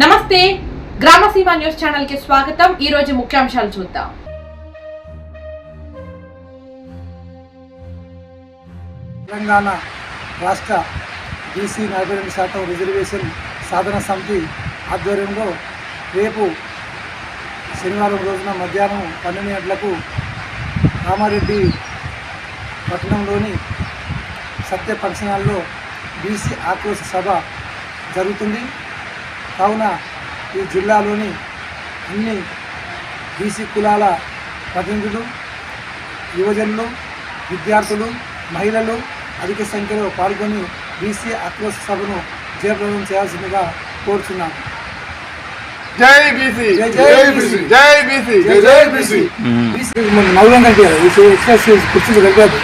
నమస్తే. గ్రామసీమ న్యూస్ ఛానల్కి స్వాగతం. ఈ రోజు ముఖ్యాంశాలు చూద్దాం. తెలంగాణ రాష్ట్ర బీసీ నలభై రెండు శాతం రిజర్వేషన్ సాధన సమితి ఆధ్వర్యంలో రేపు శనివారం రోజున మధ్యాహ్నం పన్నెండు గంటలకు కామారెడ్డి పట్టణంలోని సత్య ఫంక్షన్ హాల్లో బీసీ ఆక్రోశ సభ జరుగుతుంది. కావున ఈ జిల్లాలోని అన్ని బీసీ కులాల ప్రతినిధులు యువజనులు విద్యార్థులు మహిళలు అధిక సంఖ్యలో పాల్గొని బీసీ ఆక్రోశ సభను జయప్రదం చేయాల్సిందిగా కోరుచున్నాను జై బీసీ జై బీసీ. జై బీసీ జై బీసీ. నవ్వులం కంటే కుర్చీలు కలిపారు